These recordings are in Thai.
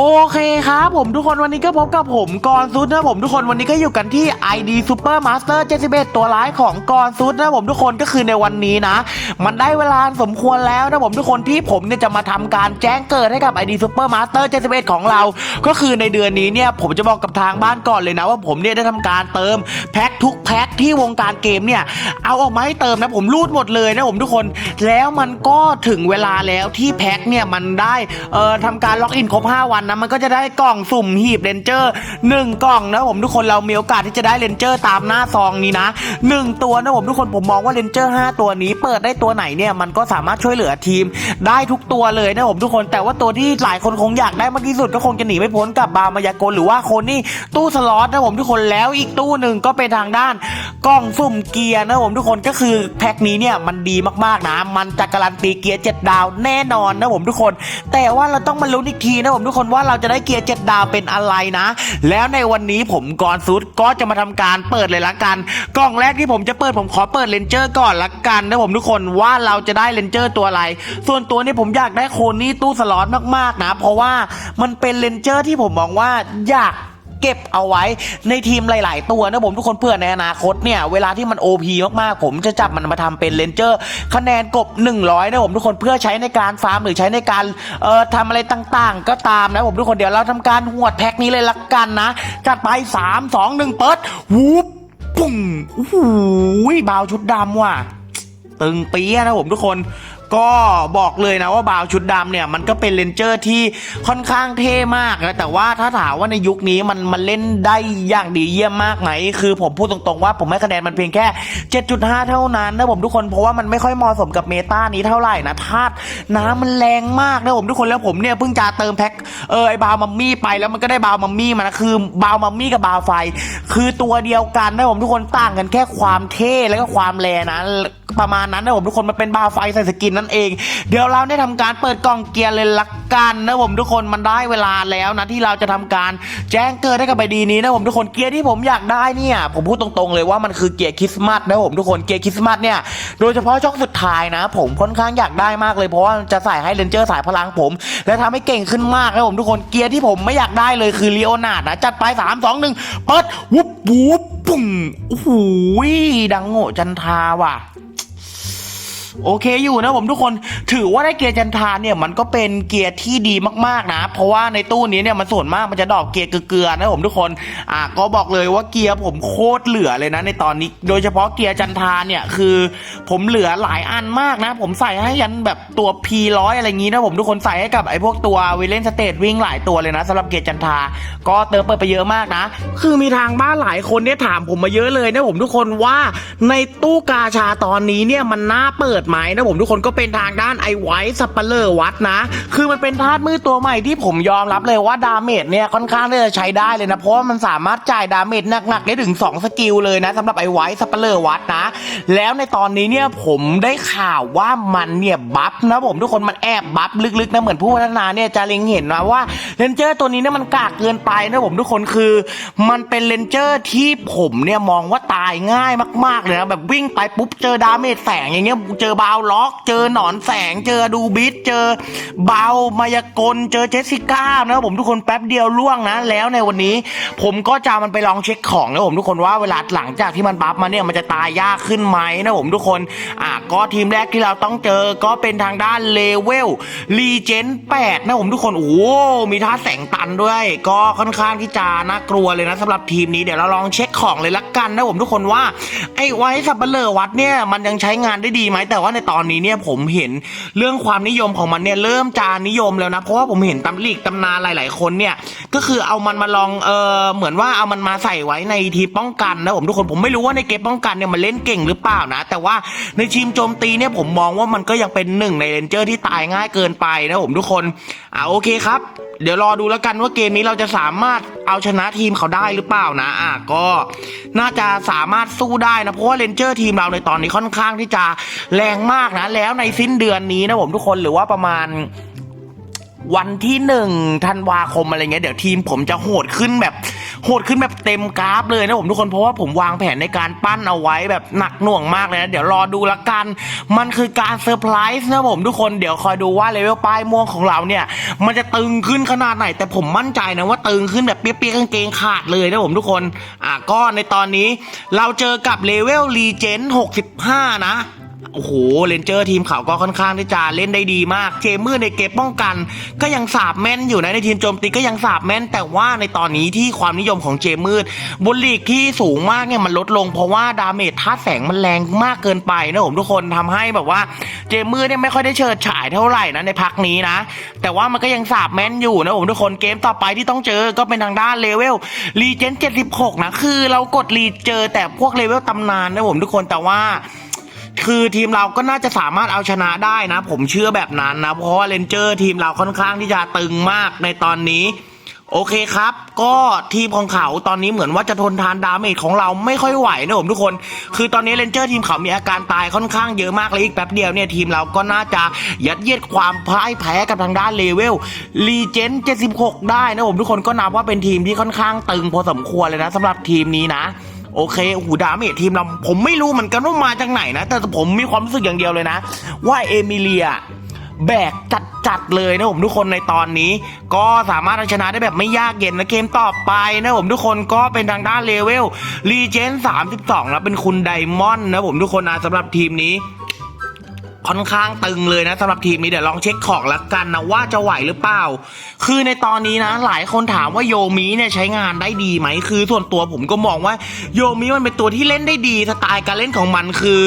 โอเคครับผมทุกคนวันนี้ก็พบกับผมกรซุดนะผมทุกคนวันนี้ก็อยู่กันที่ ID Super Master 71ตัวร้ายของกรซุดนะผมทุกคนก็คือในวันนี้นะ มันได้เวลาสมควรแล้วนะผมทุกคนที่ผมเนี่ยจะมาทำการแจ้งเกิดให้กับ ID Super Master 71ของเรา ก็คือในเดือนนี้เนี่ยผมจะบอกกับทางบ้านก่อนเลยนะ ว่าผมเนี่ยได้ทำการเติมแพ็คทุกแพ็คที่วงการเกมเนี่ยเอาออกมาให้เติมนะผมรูดหมดเลยนะผมทุกคน แล้วมันก็ถึงเวลาแล้วที่แพ็คเนี่ยมันได้เอ่อทำการล็อกอินครบ 5 วันนะมันก็จะได้กล่องสุ่มหีบเรนเจอร์1กล่องนะผมทุกคนเรามีโอกาสที่จะได้เรนเจอร์ตามหน้าซองนี้นะ 1 ตัวนะผมทุกคนผมมองว่าเรนเจอร์5ตัวนี้ เปิดได้ตัวไหนเนี่ยมันก็สามารถช่วยเหลือทีมได้ทุกตัวเลยนะผมทุกคนแต่ว่าตัวที่หลายคนคงอยากได้มากที่สุดก็คงจะหนีไม่พ้นกับบามายากลหรือว่าคนนี่ตู้สล็อตนะผมทุกคนแล้วอีกตู้หนึ่งก็เป็นทางด้านกล่องสุ่มเกียร์นะผมทุกคนก็คือแพ็คนี้เนี่ยมันดีมากๆนะ มันจะการันตีเกียร์7ดาวแน่นอนนะผมทุกคน แต่ว่าเราต้องมาลุ้นอีกทีนะผมทุกคนว่าเราจะได้เกียร์เจ็ดาวเป็นอะไรนะ แล้วในวันนี้ผมกรซุดก็จะมาทำการเปิดเลยละกัน กล่องแรกที่ผมจะเปิดผมขอเปิดเลนเจอร์ก่อนละกันนะผมทุกคนว่าเราจะได้เลนเจอร์ตัวอะไร ส่วนตัวนี้ผมอยากได้โคนี่ตู้สล็อตมากๆนะ เพราะว่ามันเป็นเลนเจอร์ที่ผมมองว่าอยาก เก็บเอาไว้ในทีมหลาย ๆ ตัวนะผมทุกคนเพื่อในอนาคตเนี่ยเวลาที่มัน OP มาก ๆ ผมจะจับมันมาทำเป็นเลนเจอร์คะแนนกบ 100 นะผมทุกคนเพื่อใช้ในการฟาร์มหรือใช้ในการเอ่อทำอะไรต่าง ๆ ก็ตามนะผมทุกคนเดี๋ยวเราทำการหวดแพ็คนี้เลยละกันนะ จัดไป 3 2 1 เปิดวูบปุ่งโอ้โหบาวชุดดำว่ะตึงเปี้ยนะผมทุกคน ก็บอกเลยนะว่าบาวชุดดำเนี่ยมันก็เป็นเลนเจอร์ที่ค่อนข้างเท่มากนะแต่ว่าถ้าถามว่าในยุคนี้มันมันเล่นได้อย่างดีเยี่ยมมากไหมคือผมพูดตรงๆว่าผมให้คะแนนมันเพียงแค่ 7.5 เท่านั้นนะผมทุกคนเพราะว่ามันไม่ค่อยเหมาะสมกับเมตานี้เท่าไหร่นะธาตุน้ำมันแรงมากนะผมทุกคนแล้วผมเนี่ยเพิ่งจะเติมแพ็คเออไอบาวมัมมี่ไปแล้วมันก็ได้บาวมัมมี่มานะคือบาวมัมมี่กับบาวไฟ คือตัวเดียวกันนะผมทุกคนต่างกันแค่ความเท่แล้วก็ความแรงนะประมาณนั้นนะผมทุกคนมันเป็นบาร์ไฟใส่สกินนั่นเอง เดี๋ยวเราได้ทำการเปิดกล่องเกียร์เลยละกันนะผมทุกคนมันได้เวลาแล้วนะที่เราจะทำการแจ้งเกิดให้กับใบดีนี้นะผมทุกคนเกียร์ที่ผมอยากได้เนี่ย ผมพูดตรงๆเลยว่ามันคือเกียร์คริสต์มาสนะผมทุกคนเกียร์คริสต์มาสเนี่ยโดยเฉพาะช่องสุดท้ายนะ ผมค่อนข้างอยากได้มากเลยเพราะว่าจะใส่ให้เลนเจอร์สายพลังผม และทำให้เก่งขึ้นมากนะผมทุกคนเกียร์ที่ผมไม่อยากได้เลยคือลีโอนาร์ดนะจัดไปสามสองหนึ่งเปิดวุบวุบปุ่งโอ้โหดังโง่จันทาว่ะ โอเคอยู่นะผมทุกคนถือว่าได้เกียร์จันทานเนี่ยมันก็เป็นเกียร์ที่ดีมากๆนะ เพราะว่าในตู้นี้เนี่ยมันส่วนมากมันจะดอกเกียร์เกลือๆนะผมทุกคนอะก็บอกเลยว่าเกียร์ผมโคตรเหลือเลยนะ ในตอนนี้โดยเฉพาะเกียร์จันทานเนี่ยคือ ผมเหลือหลายอันมากนะ ผมใส่ให้ยันแบบตัว P100 อะไรอย่างงี้นะผมทุกคนใส่ให้กับไอ้พวกตัวเวเลนสเตทวิ่งหลายตัวเลยนะสำหรับเกียร์จันทา ก็เติมเปิดไปเยอะมากนะ คือมีทางบ้านหลายคนเนี่ยถามผมมาเยอะเลยนะผมทุกคนว่าในตู้กาชาตอนนี้เนี่ยมันน่าเปิดหมนะผมทุกคนก็เป็นทางด้านไอไวท์สปเลอร์วัดนะ คือมันเป็นธาตุมืดตัวใหม่ที่ผมยอมรับเลยว่าดาเมจเนี่ยค่อนข้างที่จะใช้ได้เลยนะ เพราะว่ามันสามารถจ่ายดาเมจหนักๆได้ถึง 2 สกิลเลยนะสำหรับไอไวท์สปเลอร์วัดนะ แล้วในตอนนี้เนี่ยผมได้ข่าวว่ามันเนี่ยบัฟนะผมทุกคนมันแอบบัฟลึกๆนะเหมือนผู้พัฒนาเนี่ยจะเล็งเห็นนะว่าเรนเจอร์ตัวนี้เนี่ยมันกากเกินไปนะผมทุกคนคือมันเป็นเรนเจอร์ที่ผมเนี่ยมองว่าตายง่ายมากๆเลยนะแบบวิ่งไปปุ๊บเจอดาเมจแสงอย่างเงี้ยเจออ บาวล็อก เจอหนอนแสง เจอดูบิทเจอบาวมายากล เจอเจสสิก้านะผมทุกคนแป๊บเดียวล่วงนะ แล้วในวันนี้ผมก็จะมันไปลองเช็คของนะผมทุกคนว่าเวลาหลังจากที่มันบัฟมาเนี่ยมันจะตายยากขึ้นไหมนะผมทุกคนอะก็ทีมแรกที่เราต้องเจอก็เป็นทางด้านเลเวลรีเจน8นะผมทุกคนโอ้โหมีท่าแสงตันด้วย ก็ค่อนข้างที่จะน่ากลัวเลยนะสำหรับทีมนี้เดี๋ยวเราลองเช็คของเลยละกันนะผมทุกคนว่าไอ้ไว้สับเปลือวัดเนี่ยมันยังใช้งานได้ดีไหมแต่ว่าในตอนนี้เนี่ยผมเห็นเรื่องความนิยมของมันเนี่ยเริ่มจานิยมแล้วนะ เพราะว่าผมเห็นตำลีกตำนานหลาย ๆ คนเนี่ย ก็คือเอามันมาลองเออเหมือนว่าเอามันมาใส่ไว้ในทีป้องกันนะผมทุกคนผมไม่รู้ว่าในเกมป้องกันเนี่ยมันเล่นเก่งหรือเปล่านะ แต่ว่าในทีมโจมตีเนี่ยผมมองว่ามันก็ยังเป็นหนึ่งในเลนเจอร์ที่ตายง่ายเกินไปนะผมทุกคนอ่าโอเคครับเดี๋ยวรอดูแล้วกันว่าเกมนี้เราจะสามารถเอาชนะทีมเขาได้หรือเปล่านะ อะก็น่าจะสามารถสู้ได้นะ เพราะว่าเลนเจอร์ทีมเราในตอนนี้ค่อนข้างที่จะแรรงมากนะ แล้วในสิ้นเดือนนี้นะผมทุกคนหรือว่าประมาณวันที่หนึ่งธันวาคมอะไรเงี้ยเดี๋ยวทีมผมจะโหดขึ้นแบบโหดขึ้นแบบเต็มกราฟเลยนะผมทุกคนเพราะว่าผมวางแผนในการปั้นเอาไว้แบบหนักหน่วงมากเลยนะเดี๋ยวรอดูละกัน มันคือการเซอร์ไพรส์นะผมทุกคนเดี๋ยวคอยดูว่าเลเวลป้ายม่วงของเราเนี่ย มันจะตึงขึ้นขนาดไหน แต่ผมมั่นใจนะว่าตึงขึ้นแบบเปี้ยๆกางเกงขาดเลยนะผมทุกคนอะก็ในตอนนี้เราเจอกับเลเวลรีเจน65 นะ โอ้โหเลนเจอร์ทีมเขาก็ค่อนข้างที่จะเล่นได้ดีมากเจมือในเกมป้องกัน ก็ยังสาบแม่นอยู่นะในทีมโจมตีก็ยังสาบแม่น แต่ว่าในตอนนี้ที่ความนิยมของเจมืดบนลีกที่สูงมากเนี่ยมันลดลง เพราะว่าดาเมจธาแสงมันแรงมากเกินไปนะผมทุกคนทำให้แบบว่าเจมืดเนี่ยไม่ค่อยได้เฉิดฉายเท่าไหร่นะในพักนี้นะ แต่ว่ามันก็ยังสาบแม่นอยู่นะผมทุกคนเกมต่อไปที่ต้องเจอก็เป็นทางด้านเลเวลรีเจน76นะคือเรากดรีเจอแต่พวกเลเวลตำนานนะผมทุกคนแต่ว่า คือทีมเราก็น่าจะสามารถเอาชนะได้นะ ผมเชื่อแบบนั้นนะ เพราะว่าเลนเจอร์ทีมเราค่อนข้างที่จะตึงมากในตอนนี้ โอเคครับ ก็ทีมของเขาตอนนี้เหมือนว่าจะทนทานดาเมจของเราไม่ค่อยไหวนะผมทุกคน คือตอนนี้เลนเจอร์ทีมเขามีอาการตายค่อนข้างเยอะมากเลยอีกแป๊บเดียวเนี่ยทีมเราก็น่าจะยัดเยียดความพ่ายแพ้กับทางด้านเลเวลรีเจน76 ได้นะผมทุกคนก็นับว่าเป็นทีมที่ค่อนข้างตึงพอสมควรเลยนะสำหรับทีมนี้นะ โอเคโอ้โหูดาเมจทีมเราผมไม่รู้เหมือนกันว่ามาจากไหนนะ แต่ผมมีความรู้สึกอย่างเดียวเลยนะ ว่าเอมิเลียแบกจัดจัดๆเลยนะผมทุกคนในตอนนี้ ก็สามารถเอาชนะได้แบบไม่ยากเย็นนะเกมต่อไปนะผมทุกคนก็เป็นทางด้านเลเวลรีเจน32แล้วเป็นคุณไดมอนด์นะผมทุกคนนะสำหรับทีมนี้ ค่อนข้างตึงเลยนะสำหรับทีมนี้เดี๋ยวลองเช็คของละกันนะว่าจะไหวหรือเปล่า คือในตอนนี้นะหลายคนถามว่าโยมิเนี่ยใช้งานได้ดีไหมคือส่วนตัวผมก็มองว่าโยมิมันเป็นตัวที่เล่นได้ดีสไตล์การเล่นของมันคือ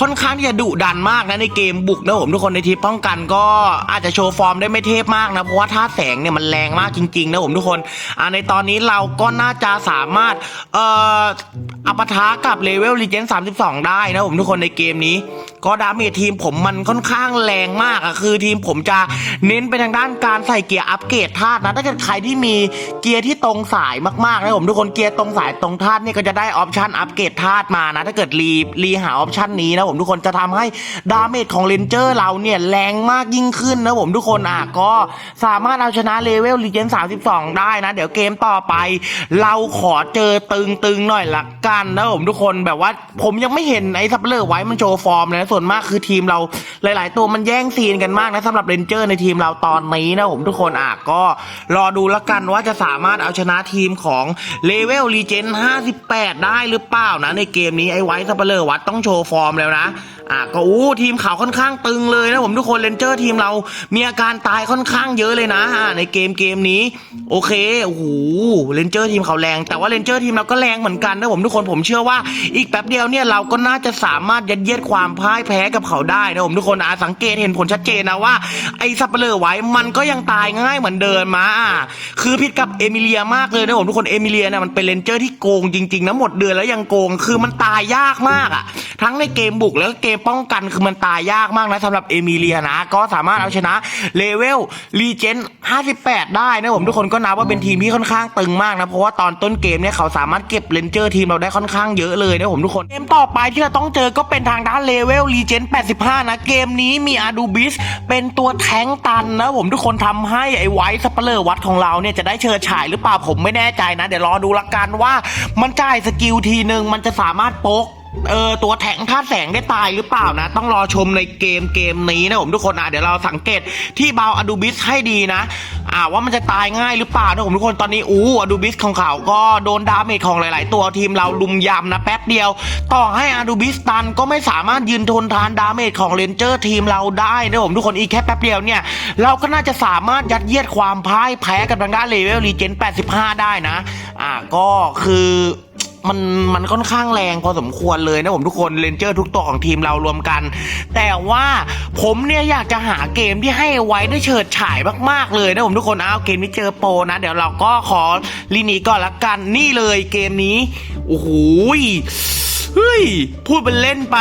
ค่อนข้างที่จะดุดันมากนะในเกมบุกนะผมทุกคนในทีมป้องกันก็อาจจะโชว์ฟอร์มได้ไม่เทพมากนะเพราะว่าท่าแสงเนี่ยมันแรงมากจริงๆนะผมทุกคนอ่าในตอนนี้เราก็น่าจะสามารถเอ่ออัปทะกับเลเวลรีเจน32 ได้นะผมทุกคนในเกมนี้ก็ดาเมจทีมผมมันค่อนข้างแรงมากอะคือทีมผมจะเน้นไปทางด้านการใส่เกียร์อัปเกรดธาตุนะถ้าเกิดใครที่มีเกียร์ที่ตรงสายมากๆนะผมทุกคนเกียร์ตรงสายตรงธาตุเนี่ยก็จะได้ออปชันอัปเกรดธาตุมานะถ้าเกิดรีรีหาออปชันนี้นะผมทุกคนจะทำให้ดาเมจของเลนเจอร์เราเนี่ยแรงมากยิ่งขึ้นนะผมทุกคนอะก็สามารถเอาชนะเลเวลรีเจน32 ได้นะ เดี๋ยวเกมต่อไป เราขอเจอตึงๆหน่อยละกันนะผมทุกคนแบบว่าผมยังไม่เห็นไอ้ซับเลอร์ไว้มันโชว์ฟอร์มเลยนะส่วนมากคือทีมเราหลาย ๆ ตัวมันแย่งซีนกันมากนะสำหรับเรนเจอร์ในทีมเราตอนนี้นะผมทุกคนอะก็รอดูละกันว่าจะสามารถเอาชนะทีมของเลเวลรีเจน58 ได้หรือเปล่านะในเกมนี้ไอ้ไวท์สเปเลอร์วัดต้องโชว์ฟอร์มแล้วนะ อะก็อู้ทีมเขาค่อนข้างตึงเลยนะผมทุกคนเลนเจอร์ทีมเรามีอาการตายค่อนข้างเยอะเลยนะอะในเกมเกมนี้ โอเคโอ้โหเลนเจอร์ทีมเขาแรง แต่ว่าเลนเจอร์ทีมเราก็แรงเหมือนกันนะผมทุกคนผมเชื่อว่าอีกแป๊บเดียวเนี่ยเราก็น่าจะสามารถยัดเยียดความพ่ายแพ้กับเขาได้นะผมทุกคนอะสังเกตเห็นผลชัดเจนนะว่าไอ้ซับเปลือไว้มันก็ยังตายง่ายเหมือนเดิมมาคือผิดกับเอมิเลียมากเลยนะผมทุกคนเอมิเลียเนี่ยมันเป็นเลนเจอร์ที่โกงจริงๆนะหมดเดือนแล้วยังโกงคือมันตายยากมากอะทั้งในเกมบุกแล้วก็เกมป้องกันคือมันตายยากมากนะสำหรับเอมิเลียนะ ก็สามารถเอาชนะเลเวลรีเจน58 ได้นะผมทุกคนก็นับว่าเป็นทีมที่ค่อนข้างตึงมากนะเพราะว่าตอนต้นเกมเนี่ยเขาสามารถเก็บเลนเจอร์ทีมเราได้ค่อนข้างเยอะเลยนะผมทุกคนเกมต่อไปที่เราต้องเจอก็เป็นทางด้านเลเวลรีเจน85 นะเกมนี้มีอาดูบิสเป็นตัวแทงตันนะผมทุกคนทำให้ไอ้ไวท์สเปเลอร์วัดของเราเนี่ยจะได้เชิดฉายหรือเปล่าผมไม่แน่ใจนะ เดี๋ยวรอดูละกันว่ามันจ่ายสกิลทีหนึ่งมันจะสามารถโป๊ก เออตัวแทงธาตุแสงได้ตายหรือเปล่านะ ต้องรอชมในเกมเกมนี้นะผมทุกคนอะเดี๋ยวเราสังเกตที่เบาอดูบิสให้ดีนะอ่าว่ามันจะตายง่ายหรือเปล่านะผมทุกคนตอนนี้อู้อดูบิสของเขาก็โดนดาเมจของหลาย ๆ ตัวทีมเราลุมยำนะแป๊บเดียว ต่อให้อดูบิสตันก็ไม่สามารถยืนทนทานดาเมจของเลนเจอร์ทีมเราได้นะผมทุกคนอีกแค่แป๊บเดียวเนี่ย เราก็น่าจะสามารถยัดเยียดความพ่ายแพ้กับทางด้านเลเวลรีเจน85 ได้นะ อ่าก็คือ มันมันค่อนข้างแรงพอสมควรเลยนะผมทุกคนเลนเจอร์ทุกตัวของทีมเรารวมกัน แต่ว่าผมเนี่ยอยากจะหาเกมที่ให้ไว้ได้เฉิดฉายมากๆเลยนะผมทุกคนเอาเกมนี้เจอโปรนะ เดี๋ยวเราก็ขอลีนีก่อนละกันนี่เลยเกมนี้โอ้โห เฮ้ย พูดเป็นเล่นไป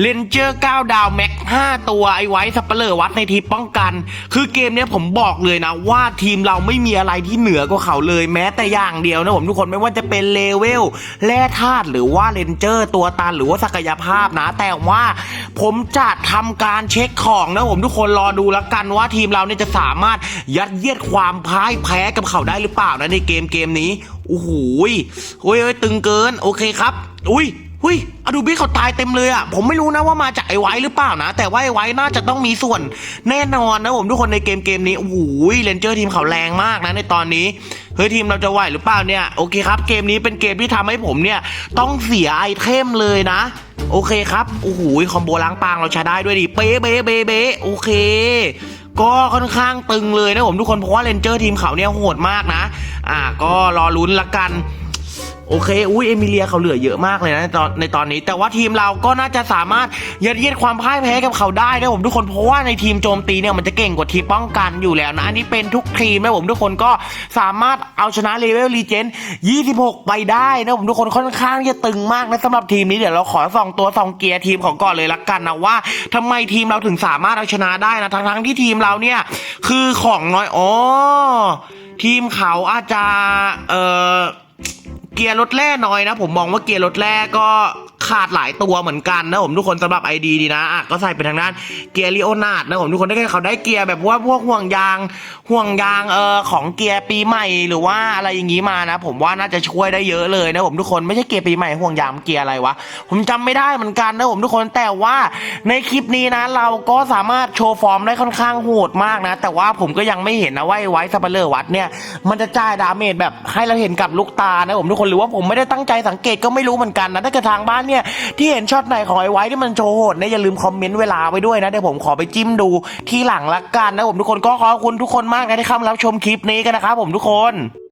เลนเจอร์9ดาวแม็ก5ตัวไอ้ไว้สับเปลอวัดในทีมป้องกัน คือเกมเนี้ยผมบอกเลยนะ ว่าทีมเราไม่มีอะไรที่เหนือกว่าเขาเลยแม้แต่อย่างเดียวนะผมทุกคนไม่ว่าจะเป็นเลเวลแร่ธาตุหรือว่าเลนเจอร์ตัวตันหรือว่าศักยภาพนะ แต่ว่าผมจะทำการเช็คของนะผมทุกคนรอดูแล้วกันว่าทีมเราเนี่ยจะสามารถยัดเยียดความพ่ายแพ้กับเขาได้หรือเปล่านะในเกมเกมนี้โอ้โหยโอ้ยเอ้ยตึงเกินโอเคครับ อุ้ย หุ้ยอดูบิเขาตายเต็มเลยอะผมไม่รู้นะว่ามาจากไอ้ไว้หรือเปล่านะ แต่ว่าไอ้ไว้น่าจะต้องมีส่วนแน่นอนนะผมทุกคนในเกมเกมนี้โอ้โหเลนเจอร์ทีมเขาแรงมากนะในตอนนี้เฮ้ยทีมเราจะไหวหรือเปล่าเนี่ยโอเคครับ เกมนี้เป็นเกมที่ทำให้ผมเนี่ยต้องเสียไอเทมเลยนะ โอเคครับโอ้โหคอมโบล้างปางเราใช้ได้ด้วยดิเป๊ะเป๊ะเป๊ะเป๊ะโอเคก็ค่อนข้างตึงเลยนะผมทุกคนเพราะว่าเลนเจอร์ทีมเขาเนี่ยโหดมากนะ อ่าก็รอลุ้นละกัน โอเค อุ้ยเอมิเลียเขาเหลือเยอะมากเลยนะในตอนในตอนนี้ แต่ว่าทีมเราก็น่าจะสามารถยัดเยียดความพ่ายแพ้กับเขาได้นะผมทุกคนเพราะว่าในทีมโจมตีเนี่ยมันจะเก่งกว่าทีมป้องกันอยู่แล้วนะอันนี้เป็นทุกทีมนะผมทุกคนก็สามารถเอาชนะเลเวลรีเจน26 ไปได้นะผมทุกคนค่อนข้างจะตึงมากนะสำหรับทีมนี้เดี๋ยวเราขอส่องตัวส่องเกียร์ทีมของก่อนเลยละกันนะว่าทำไมทีมเราถึงสามารถเอาชนะได้นะทั้งที่ทีมเราเนี่ยคือของน้อยอ๋อทีมเขาอาจจะเอ่อ เกียร์รถแร่น้อยนะ ผมมองว่าเกียร์รถแร่ก็ ขาดหลายตัวเหมือนกันนะผมทุกคนสำหรับ ID ดีนะอะก็ใส่เป็นทางด้านเกียร์ลิโอนาดนะผมทุกคนได้เขาได้เกียร์แบบว่าพวกห่วงยางห่วงยางเออของเกียร์ปีใหม่หรือว่าอะไรอย่างงี้มานะ ผมว่าน่าจะช่วยได้เยอะเลยนะผมทุกคนไม่ใช่เกียร์ปีใหม่ห่วงยางเกียร์อะไรวะผมจำไม่ได้เหมือนกันนะผมทุกคนแต่ว่าในคลิปนี้นะ เราก็สามารถโชว์ฟอร์มได้ค่อนข้างโหดมากนะ แต่ว่าผมก็ยังไม่เห็นนะว่าไอ้ไว้สเปเลอร์วัดเนี่ยมันจะจ่ายดาเมจแบบให้เราเห็นกับลูกตานะผมทุกคนหรือว่าผมไม่ได้ตั้งใจสังเกตก็ไม่รู้เหมือนกันนะถ้าเกิดทางบ้านเนี่ยที่เห็นช็อตไหนของไอ้ไว้ที่มันโชว์โหดเนี่ยอย่าลืมคอมเมนต์เวลาไว้ด้วยนะเดี๋ยวผมขอไปจิ้มดูที่หลังละกันนะผมทุกคนก็ขอบคุณทุกคนมากนะที่เข้ามารับชมคลิปนี้กันนะครับผมทุกคน